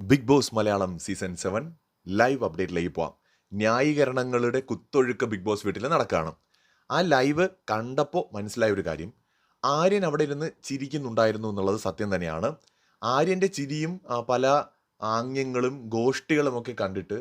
Big Boss Malayalam season seven live അപ്ഡേറ്റിലേക്ക് പോവാം. ന്യായീകരണങ്ങളുടെ കുത്തൊഴുക്ക് big boss വീട്ടിൽ നടക്കുകയാണ് ആ ലൈവ് കണ്ടപ്പോൾ മനസ്സിലായ ഒരു കാര്യം. ആര്യൻ അവിടെ ഇരുന്ന് ചിരിക്കുന്നുണ്ടായിരുന്നു എന്നുള്ളത് സത്യം തന്നെയാണ്. ആര്യന്റെ ചിരിയും പല ആംഗ്യങ്ങളും ഗോഷ്ടികളും ഒക്കെ കണ്ടിട്ട്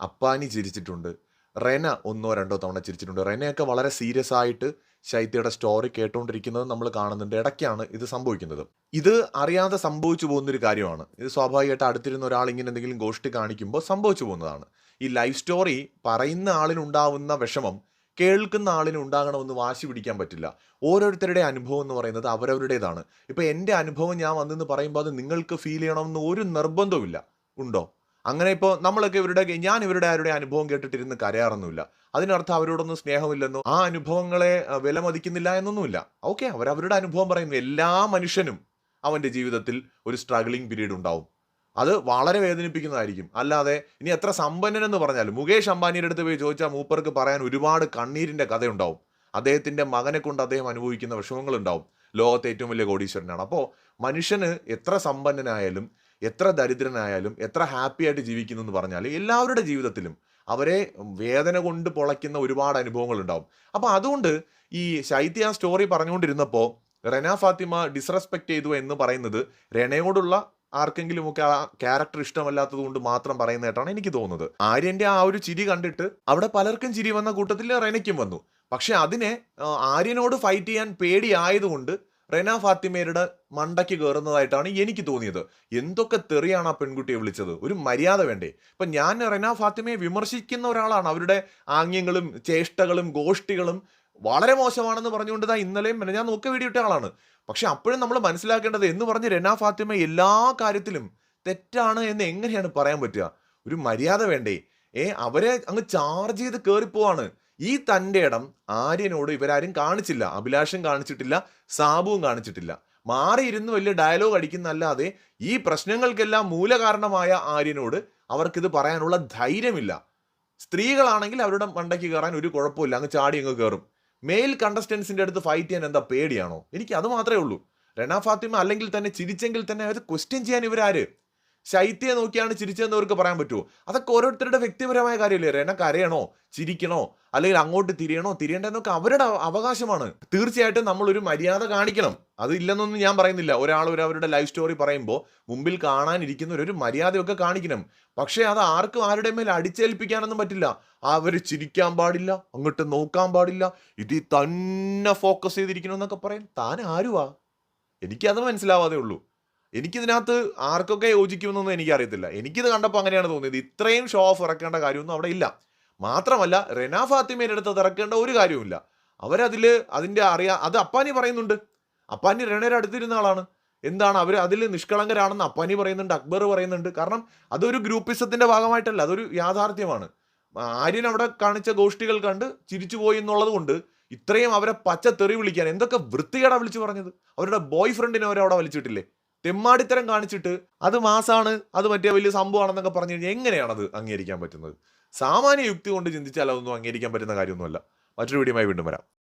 അപ്പാനി ചിരിച്ചിട്ടുണ്ട്. റെന ഒന്നോ രണ്ടോ തവണ ചിരിച്ചിട്ടുണ്ട്. റെനയൊക്കെ വളരെ സീരിയസ് ആയിട്ട് ശൈത്യയുടെ സ്റ്റോറി കേട്ടുകൊണ്ടിരിക്കുന്നത് നമ്മൾ കാണുന്നുണ്ട്. ഇടയ്ക്കാണ് ഇത് സംഭവിക്കുന്നത്. ഇത് അറിയാതെ സംഭവിച്ചു പോകുന്നൊരു കാര്യമാണ്. ഇത് സ്വാഭാവികമായിട്ട് അടുത്തിരുന്ന ഒരാൾ ഇങ്ങനെ എന്തെങ്കിലും ഗോഷ്ടി കാണിക്കുമ്പോൾ സംഭവിച്ചു പോകുന്നതാണ്. ഈ ലൈഫ് സ്റ്റോറി പറയുന്ന ആളിനുണ്ടാവുന്ന വിഷമം കേൾക്കുന്ന ആളിന് ഉണ്ടാകണമെന്ന് വാശി പിടിക്കാൻ പറ്റില്ല. ഓരോരുത്തരുടെ അനുഭവം എന്ന് പറയുന്നത് അവരവരുടേതാണ്. ഇപ്പോൾ എന്റെ അനുഭവം ഞാൻ വന്നെന്ന് പറയുമ്പോൾ അത് നിങ്ങൾക്ക് ഫീൽ ചെയ്യണമെന്ന് ഒരു നിർബന്ധവുമില്ല. ഉണ്ടോ? അങ്ങനെ ഇപ്പോൾ നമ്മളൊക്കെ ഇവരുടെ ഞാൻ ഇവരുടെ ആരുടെ അനുഭവം കേട്ടിട്ടിരുന്ന് കരയാറൊന്നുമില്ല. അതിനർത്ഥം അവരോടൊന്നും സ്നേഹമില്ലെന്നോ ആ അനുഭവങ്ങളെ വിലമതിക്കുന്നില്ല എന്നൊന്നുമില്ല. ഓക്കെ അവരവരുടെ അനുഭവം പറയുന്നു എല്ലാ മനുഷ്യനും അവന്റെ ജീവിതത്തിൽ ഒരു സ്ട്രഗ്ലിംഗ് പീരീഡ് ഉണ്ടാവും. അത് വളരെ വേദനിപ്പിക്കുന്നതായിരിക്കും. അല്ലാതെ ഇനി എത്ര സമ്പന്നനെന്ന് പറഞ്ഞാലും മുകേഷ് അംബാനിയുടെ അടുത്ത് പോയി ചോദിച്ചാൽ മൂപ്പർക്ക് പറയാൻ ഒരുപാട് കണ്ണീരിന്റെ കഥയുണ്ടാവും. അദ്ദേഹത്തിന്റെ മകനെ കൊണ്ട് അദ്ദേഹം അനുഭവിക്കുന്ന വിഷമങ്ങളുണ്ടാവും. ലോകത്തെ ഏറ്റവും വലിയ കോടീശ്വരനാണ്. അപ്പോൾ മനുഷ്യന് എത്ര സമ്പന്നനായാലും എത്ര ദരിദ്രനായാലും എത്ര ഹാപ്പി ആയിട്ട് ജീവിക്കുന്നു എന്ന് പറഞ്ഞാൽ എല്ലാവരുടെ ജീവിതത്തിലും അവരെ വേദന കൊണ്ട് പൊളയ്ക്കുന്ന ഒരുപാട് അനുഭവങ്ങൾ ഉണ്ടാവും. അപ്പോൾ അതുകൊണ്ട് ഈ ശൈത്യ ആ സ്റ്റോറി പറഞ്ഞുകൊണ്ടിരുന്നപ്പോൾ റെന ഫാത്തിമ ഡിസ്റെസ്പെക്ട് ചെയ്തു എന്ന് പറയുന്നത് റെനയോടുള്ള ആർക്കെങ്കിലുമൊക്കെ ആ ക്യാരക്ടർ ഇഷ്ടമല്ലാത്തത് കൊണ്ട് മാത്രം പറയുന്നതായിട്ടാണ് എനിക്ക് തോന്നുന്നത്. ആര്യന്റെ ആ ഒരു ചിരി കണ്ടിട്ട് അവിടെ പലർക്കും ചിരി വന്ന കൂട്ടത്തിൽ റെനയ്ക്കും വന്നു. പക്ഷെ അതിനെ ആര്യനോട് ഫൈറ്റ് ചെയ്യാൻ പേടിയായതുകൊണ്ട് റെന ഫാത്തിമയുടെ മണ്ടയ്ക്ക് കയറുന്നതായിട്ടാണ് എനിക്ക് തോന്നിയത്. എന്തൊക്കെ തെറിയാണ് ആ പെൺകുട്ടിയെ വിളിച്ചത്? ഒരു മര്യാദ വേണ്ടേ? ഇപ്പൊ ഞാൻ റെന ഫാത്തിമയെ വിമർശിക്കുന്ന ഒരാളാണ്. അവരുടെ ആംഗ്യങ്ങളും ചേഷ്ടകളും ഗോഷ്ടികളും വളരെ മോശമാണെന്ന് പറഞ്ഞുകൊണ്ട് ദാ ഇന്നലെയും ഞാൻ നോക്കി വീഡിയോ ഇട്ട ആളാണ്. പക്ഷെ അപ്പോഴും നമ്മൾ മനസ്സിലാക്കേണ്ടത് എന്ന് പറഞ്ഞ് റെന ഫാത്തിമ എല്ലാ കാര്യത്തിലും തെറ്റാണ് എന്ന് എങ്ങനെയാണ് പറയാൻ പറ്റുക? ഒരു മര്യാദ വേണ്ടേ? ഏ അവരെ അങ്ങ് ചാർജ് ചെയ്ത് കയറിപ്പോവാണ് ഈ തന്റെ ഇടം ആര്യനോട് ഇവരാരും കാണിച്ചില്ല. അഭിലാഷം കാണിച്ചിട്ടില്ല സാബുവും കാണിച്ചിട്ടില്ല. മാറിയിരുന്ന് വലിയ ഡയലോഗ് അടിക്കുന്നല്ലാതെ ഈ പ്രശ്നങ്ങൾക്കെല്ലാം മൂലകാരണമായ ആര്യനോട് അവർക്കിത് പറയാനുള്ള ധൈര്യമില്ല. സ്ത്രീകളാണെങ്കിൽ അവരുടെ മണ്ടയ്ക്ക് കയറാൻ ഒരു കുഴപ്പമില്ല അങ്ങ് ചാടി അങ്ങ് കയറും മെയിൽ കണ്ടസ്റ്റൻസിന്റെ അടുത്ത് ഫൈറ്റ് ചെയ്യാൻ എന്താ പേടിയാണോ? എനിക്ക് അത് മാത്രമേ ഉള്ളൂ. റെന ഫാത്തിമ അല്ലെങ്കിൽ തന്നെ ചിരിച്ചെങ്കിൽ തന്നെ അത് ക്വസ്റ്റ്യൻ ചെയ്യാൻ ഇവരാര്? ശൈത്യയെ നോക്കിയാണ് ചിരിച്ചതെന്ന് അവർക്ക് പറയാൻ പറ്റുമോ അതൊക്കെ ഓരോരുത്തരുടെ വ്യക്തിപരമായ കാര്യമല്ലേ? റെന കരയണോ? ചിരിക്കണോ? അല്ലെങ്കിൽ അങ്ങോട്ട് തിരിയണോ? തിരിയണ്ടെന്നൊക്കെ അവരുടെ അവകാശമാണ്. തീർച്ചയായിട്ടും നമ്മളൊരു മര്യാദ കാണിക്കണം. അത് ഇല്ലെന്നൊന്നും ഞാൻ പറയുന്നില്ല. ഒരാൾ ഒരു അവരുടെ ലൈഫ് സ്റ്റോറി പറയുമ്പോൾ മുമ്പിൽ കാണാനിരിക്കുന്നവർ ഒരു മര്യാദയൊക്കെ കാണിക്കണം. പക്ഷേ അത് ആർക്കും ആരുടെ മേൽ അടിച്ചേൽപ്പിക്കാനൊന്നും പറ്റില്ല. അവർ ചിരിക്കാൻ പാടില്ല അങ്ങോട്ട് നോക്കാൻ പാടില്ല. ഇതിൽ തന്നെ ഫോക്കസ് ചെയ്തിരിക്കണമെന്നൊക്കെ പറയും താൻ ആരുവാ? എനിക്കത് മനസ്സിലാവാതെ ഉള്ളൂ. എനിക്കിതിനകത്ത് ആർക്കൊക്കെ യോജിക്കുമെന്നൊന്നും എനിക്കറിയത്തില്ല. എനിക്കിത് കണ്ടപ്പോൾ അങ്ങനെയാണ് തോന്നിയത്. ഇത്രയും ഷോ ഓഫ് ഇറക്കേണ്ട കാര്യമൊന്നും അവിടെ ഇല്ല. മാത്രമല്ല റെന ഫാത്തിമയുടെ അടുത്ത് ഇറക്കേണ്ട ഒരു കാര്യവുമില്ല. അവരതിൽ അതിന്റെ അറിയാ അത് അപ്പാനി പറയുന്നുണ്ട്. അപ്പാനി റെനയുടെ അടുത്തിരുന്ന ആളാണ്. എന്താണ് അവർ അതിൽ നിഷ്കളങ്കരാണെന്ന് അപ്പാനി പറയുന്നുണ്ട് അക്ബർ പറയുന്നുണ്ട്. കാരണം അതൊരു ഗ്രൂപ്പിസത്തിന്റെ ഭാഗമായിട്ടല്ല അതൊരു യാഥാർത്ഥ്യമാണ്. ആര്യൻ അവിടെ കാണിച്ച ഗോഷ്ടികൾ കണ്ട് ചിരിച്ചുപോയി എന്നുള്ളത് കൊണ്ട് ഇത്രയും അവരെ പച്ച തെറി വിളിക്കാൻ എന്തൊക്കെ വൃത്തികേടാ വിളിച്ചു പറഞ്ഞത്? അവരുടെ ബോയ് ഫ്രണ്ടിനെ അവരവിടെ വലിച്ചിട്ടില്ലേ? തെമ്മാടിത്തരം കാണിച്ചിട്ട് അത് മാസാണ് അത് മറ്റേ വലിയ സംഭവമാണെന്നൊക്കെ പറഞ്ഞു കഴിഞ്ഞാൽ എങ്ങനെയാണത് അംഗീകരിക്കാൻ പറ്റുന്നത്? സാമാന്യ യുക്തി കൊണ്ട് ചിന്തിച്ചാൽ അതൊന്നും അംഗീകരിക്കാൻ പറ്റുന്ന കാര്യമൊന്നുമല്ല. മറ്റൊരു വീഡിയോയുമായി വീണ്ടും വരാം.